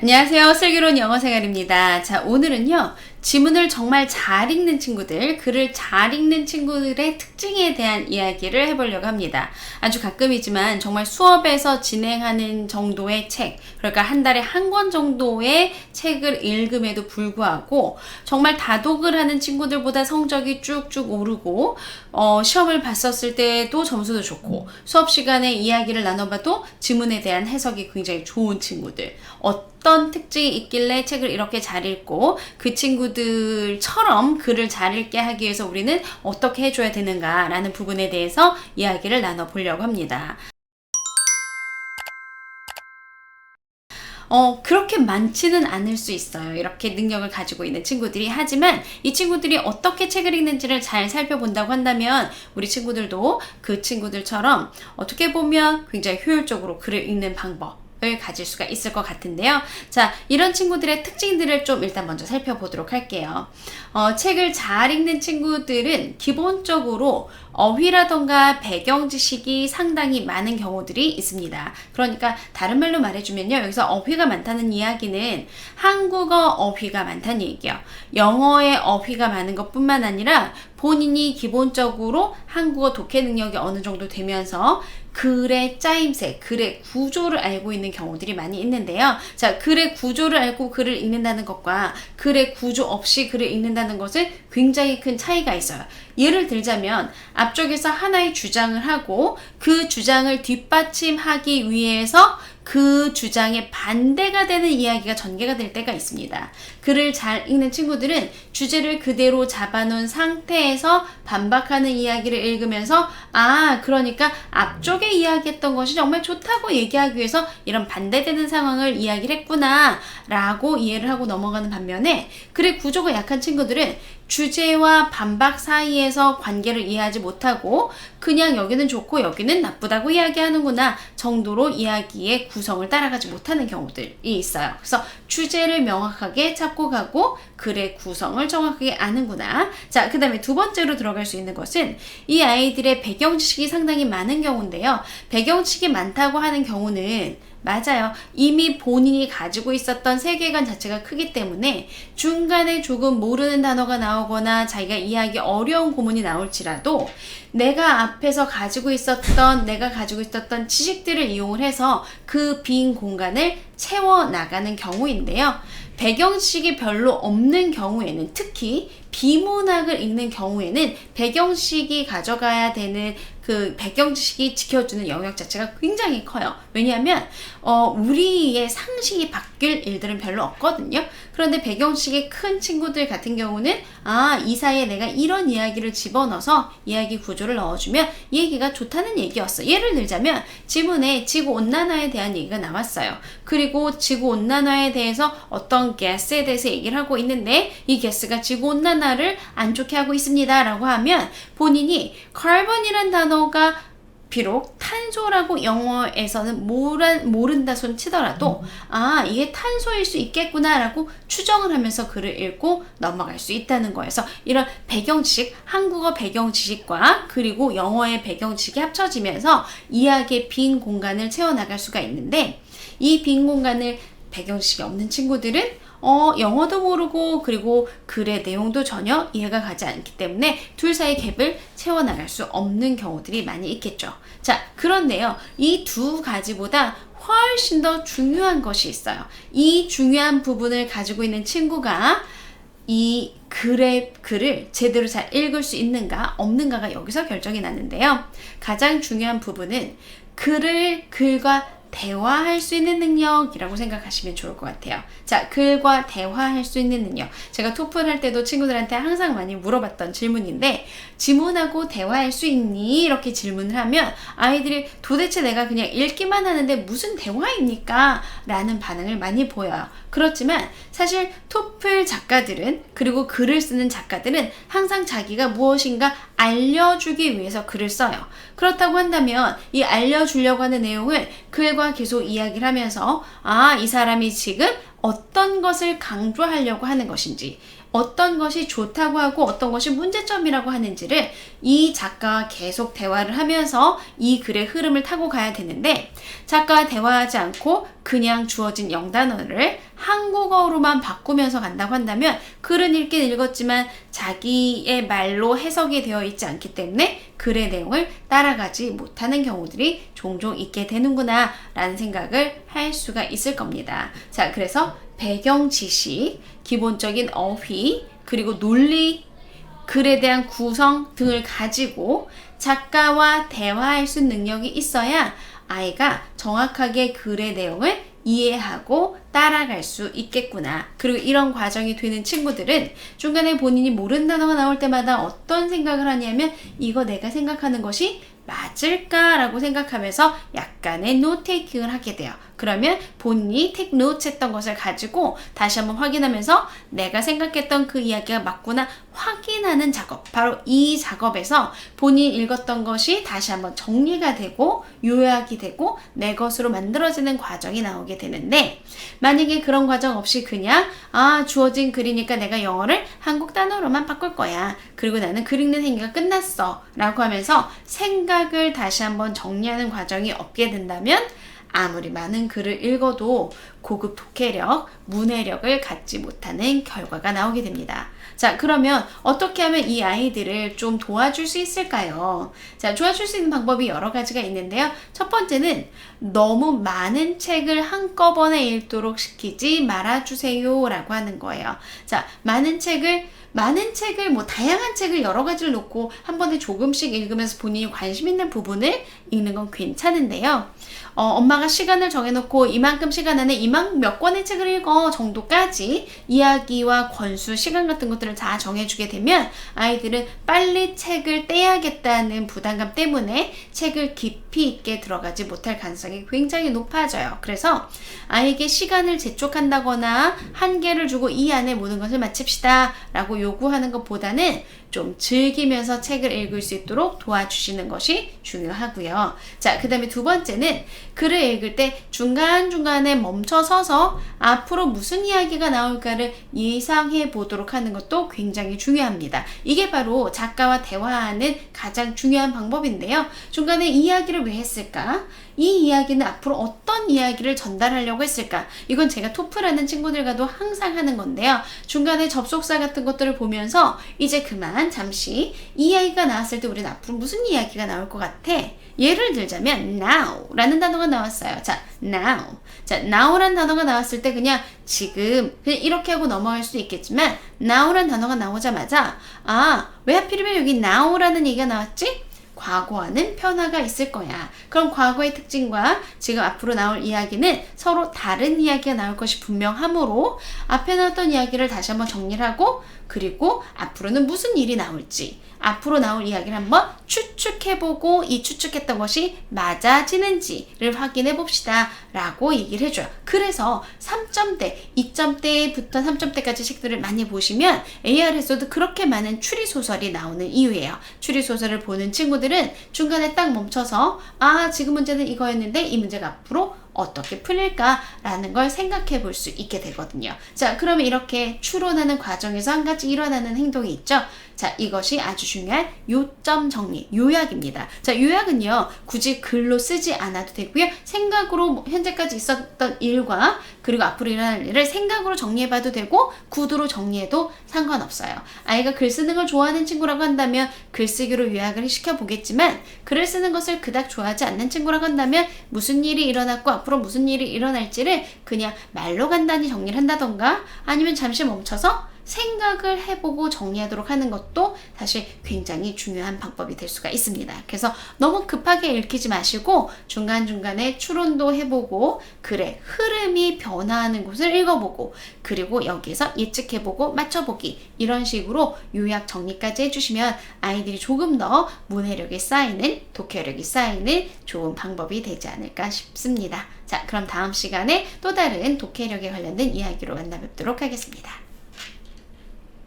안녕하세요. 슬기로운 영어 생활입니다. 자, 오늘은요, 지문을 정말 잘 읽는 친구들, 글을 잘 읽는 친구들의 특징에 대한 이야기를 해보려고 합니다. 아주 가끔이지만 정말 수업에서 진행하는 정도의 책, 그러니까 한 달에 한 권 정도의 책을 읽음에도 불구하고 정말 다독을 하는 친구들보다 성적이 쭉쭉 오르고, 어, 시험을 봤었을 때도 점수도 좋고, 수업 시간에 이야기를 나눠봐도 지문에 대한 해석이 굉장히 좋은 친구들. 어떤 특징이 있길래 책을 이렇게 잘 읽고 그 친구 들처럼 글을 잘 읽게 하기 위해서 우리는 어떻게 해줘야 되는가라는 부분에 대해서 이야기를 나눠보려고 합니다. 어, 그렇게 많지는 않을 수 있어요. 이렇게 능력을 가지고 있는 친구들이. 하지만 이 친구들이 어떻게 책을 읽는지를 잘 살펴본다고 한다면 우리 친구들도 그 친구들처럼 어떻게 보면 굉장히 효율적으로 글을 읽는 방법, 을 가질 수가 있을 것 같은데요. 자, 이런 친구들의 특징들을 좀 일단 먼저 살펴보도록 할게요. 어, 책을 잘 읽는 친구들은 기본적으로 어휘라던가 배경 지식이 상당히 많은 경우들이 있습니다. 그러니까 다른 말로 말해주면요. 여기서 어휘가 많다는 이야기는 한국어 어휘가 많다는 얘기예요. 영어의 어휘가 많은 것 뿐만 아니라 본인이 기본적으로 한국어 독해 능력이 어느 정도 되면서 글의 짜임새, 글의 구조를 알고 있는 경우들이 많이 있는데요. 자, 글의 구조를 알고 글을 읽는다는 것과 글의 구조 없이 글을 읽는다는 것은 굉장히 큰 차이가 있어요. 예를 들자면 앞쪽에서 하나의 주장을 하고 그 주장을 뒷받침하기 위해서 그 주장에 반대가 되는 이야기가 전개가 될 때가 있습니다. 글을 잘 읽는 친구들은 주제를 그대로 잡아놓은 상태에서 반박하는 이야기를 읽으면서 아, 그러니까 앞쪽에 이야기했던 것이 정말 좋다고 얘기하기 위해서 이런 반대되는 상황을 이야기를 했구나 라고 이해를 하고 넘어가는 반면에 글의 구조가 약한 친구들은 주제와 반박 사이에서 관계를 이해하지 못하고 그냥 여기는 좋고 여기는 나쁘다고 이야기하는구나 정도로 이야기의 구성을 따라가지 못하는 경우들이 있어요. 그래서 주제를 명확하게 찾고 가고 글의 구성을 정확하게 아는구나. 자, 그 다음에 두 번째로 들어갈 수 있는 것은 이 아이들의 배경 지식이 상당히 많은 경우인데요. 배경 지식이 많다고 하는 경우는 맞아요. 이미 본인이 가지고 있었던 세계관 자체가 크기 때문에 중간에 조금 모르는 단어가 나오거나 자기가 이해하기 어려운 구문이 나올지라도 내가 앞에서 가지고 있었던 내가 가지고 있었던 지식들을 이용을 해서 그 빈 공간을 채워 나가는 경우인데요. 배경식이 별로 없는 경우에는 특히 비문학을 읽는 경우에는 배경식이 가져가야 되는 그 배경 지식이 지켜주는 영역 자체가 굉장히 커요. 왜냐하면 어, 우리의 상식이 바뀔 일들은 별로 없거든요. 그런데 배경 지식이 큰 친구들 같은 경우는 아, 이 사이에 내가 이런 이야기를 집어넣어서 이야기 구조를 넣어주면 이 얘기가 좋다는 얘기였어. 예를 들자면 지문에 지구 온난화에 대한 얘기가 나왔어요. 그리고 지구 온난화에 대해서 어떤 가스에 대해서 얘기를 하고 있는데 이 가스가 지구 온난화 를 안 좋게 하고 있습니다 라고 하면 본인이 단어 단어가 비록 탄소라고 영어에서는 모른, 모른다 손 치더라도 아 이게 탄소일 수 있겠구나라고 추정을 하면서 글을 읽고 넘어갈 수 있다는 거에서 이런 배경 지식 한국어 배경 지식과 그리고 영어의 배경 지식이 합쳐지면서 이야기의 빈 공간을 채워나갈 수가 있는데 이 빈 공간을 배경 지식이 없는 친구들은 어, 영어도 모르고 그리고 글의 내용도 전혀 이해가 가지 않기 때문에 둘 사이 갭을 채워나갈 수 없는 경우들이 많이 있겠죠. 자, 그런데요. 이 두 가지보다 훨씬 더 중요한 것이 있어요. 이 중요한 부분을 가지고 있는 친구가 이 글의 글을 제대로 잘 읽을 수 있는가 없는가가 여기서 결정이 나는데요. 가장 중요한 부분은 글을 글과 대화할 수 있는 능력이라고 생각하시면 좋을 것 같아요. 자, 글과 대화할 수 있는 능력. 제가 토플 할 때도 친구들한테 항상 많이 물어봤던 질문인데, 지문하고 대화할 수 있니? 이렇게 질문을 하면 아이들이 도대체 내가 그냥 읽기만 하는데 무슨 대화입니까? 라는 반응을 많이 보여요. 그렇지만 사실 토플 작가들은 그리고 글을 쓰는 작가들은 항상 자기가 무엇인가 알려주기 위해서 글을 써요. 그렇다고 한다면 이 알려주려고 하는 내용을 글과 계속 이야기를 하면서 아, 이 사람이 지금 어떤 것을 강조하려고 하는 것인지 어떤 것이 좋다고 하고 어떤 것이 문제점이라고 하는지를 이 작가와 계속 대화를 하면서 이 글의 흐름을 타고 가야 되는데 작가와 대화하지 않고 그냥 주어진 영단어를 한국어로만 바꾸면서 간다고 한다면 글은 읽긴 읽었지만 자기의 말로 해석이 되어 있지 않기 때문에 글의 내용을 따라가지 못하는 경우들이 종종 있게 되는구나 라는 생각을 할 수가 있을 겁니다. 자, 그래서 배경 지식, 기본적인 어휘, 그리고 논리, 글에 대한 구성 등을 가지고 작가와 대화할 수 있는 능력이 있어야 아이가 정확하게 글의 내용을 이해하고 따라갈 수 있겠구나. 그리고 이런 과정이 되는 친구들은 중간에 본인이 모르는 단어가 나올 때마다 어떤 생각을 하냐면 이거 내가 생각하는 것이 맞을까라고 생각하면서 약간의 노테이킹을 하게 돼요. 그러면 본인이 take notes 했던 것을 가지고 다시 한번 확인하면서 내가 생각했던 그 이야기가 맞구나 확인하는 작업. 바로 이 작업에서 본인이 읽었던 것이 다시 한번 정리가 되고 요약이 되고 내 것으로 만들어지는 과정이 나오게 되는데 만약에 그런 과정 없이 그냥 아 주어진 글이니까 내가 영어를 한국 단어로만 바꿀 거야. 그리고 나는 글 읽는 행위가 끝났어. 라고 하면서 생각을 다시 한번 정리하는 과정이 없게 된다면 아무리 많은 글을 읽어도 고급 독해력, 문해력을 갖지 못하는 결과가 나오게 됩니다. 자, 그러면 어떻게 하면 이 아이들을 좀 도와줄 수 있을까요? 자, 도와줄 수 있는 방법이 여러 가지가 있는데요. 첫 번째는 너무 많은 책을 한꺼번에 읽도록 시키지 말아주세요. 라고 하는 거예요. 자, 많은 책을 많은 책을 뭐 다양한 책을 여러 가지를 놓고 한 번에 조금씩 읽으면서 본인이 관심 있는 부분을 읽는 건 괜찮은데요. 어, 엄마가 시간을 정해놓고 이만큼 시간 안에 이만 몇 권의 책을 읽어 정도까지 이야기와 권수, 시간 같은 것들을 다 정해주게 되면 아이들은 빨리 책을 떼야겠다는 부담감 때문에 책을 깊이 있게 들어가지 못할 가능성이 굉장히 높아져요. 그래서 아이에게 시간을 재촉한다거나 한계를 주고 이 안에 모든 것을 마칩시다 라고 요구하는 것보다는 좀 즐기면서 책을 읽을 수 있도록 도와주시는 것이 중요하고요. 자, 그 다음에 두 번째는 글을 읽을 때 중간중간에 멈춰 서서 앞으로 무슨 이야기가 나올까를 예상해 보도록 하는 것도 굉장히 중요합니다. 이게 바로 작가와 대화하는 가장 중요한 방법인데요. 중간에 이야기를 왜 했을까? 이 이야기는 앞으로 어떤 이야기를 전달하려고 했을까? 이건 제가 토프라는 친구들과도 항상 하는 건데요. 중간에 접속사 같은 것들을 보면서 이제 그만 잠시 이 이야기가 나왔을 때 우리는 앞으로 무슨 이야기가 나올 것 같아? 예를 들자면 now라는 단어가 나왔어요. 자, now. 자, now라는 단어가 나왔을 때 그냥 지금 그냥 이렇게 하고 넘어갈 수도 있겠지만 now라는 단어가 나오자마자 아, 왜 하필이면 여기 now라는 얘기가 나왔지? 과거와는 변화가 있을 거야. 그럼 과거의 특징과 지금 앞으로 나올 이야기는 서로 다른 이야기가 나올 것이 분명하므로 앞에 나왔던 이야기를 다시 한번 정리를 하고 그리고 앞으로는 무슨 일이 나올지 앞으로 나올 이야기를 한번 추측해보고 이 추측했던 것이 맞아지는지를 확인해 봅시다. 라고 얘기를 해줘요. 그래서 3점대, 2점대부터 3점대까지 책들을 많이 보시면 AR에서도 그렇게 많은 추리소설이 나오는 이유예요. 추리소설을 보는 친구들 은 중간에 딱 멈춰서 아, 지금 문제는 이거였는데 이 문제가 앞으로 어떻게 풀릴까라는 걸 생각해 볼 수 있게 되거든요. 자, 그러면 이렇게 추론하는 과정에서 한 가지 일어나는 행동이 있죠. 자, 이것이 아주 중요한 요점 정리, 요약입니다. 자, 요약은요, 굳이 글로 쓰지 않아도 되고요. 생각으로 뭐 현재까지 있었던 일과 그리고 앞으로 일어날 일을 생각으로 정리해봐도 되고, 구두로 정리해도 상관없어요. 아이가 글 쓰는 걸 좋아하는 친구라고 한다면 글쓰기로 요약을 시켜보겠지만, 글을 쓰는 것을 그닥 좋아하지 않는 친구라고 한다면 무슨 일이 일어났고 앞으로 무슨 일이 일어날지를 그냥 말로 간단히 정리를 한다던가 아니면 잠시 멈춰서 생각을 해보고 정리하도록 하는 것도 사실 굉장히 중요한 방법이 될 수가 있습니다. 그래서 너무 급하게 읽히지 마시고 중간중간에 추론도 해보고 글의 흐름이 변화하는 곳을 읽어보고 그리고 여기에서 예측해보고 맞춰보기 이런 식으로 요약 정리까지 해주시면 아이들이 조금 더 문해력이 쌓이는 독해력이 쌓이는 좋은 방법이 되지 않을까 싶습니다. 자, 그럼 다음 시간에 또 다른 독해력에 관련된 이야기로 만나 뵙도록 하겠습니다.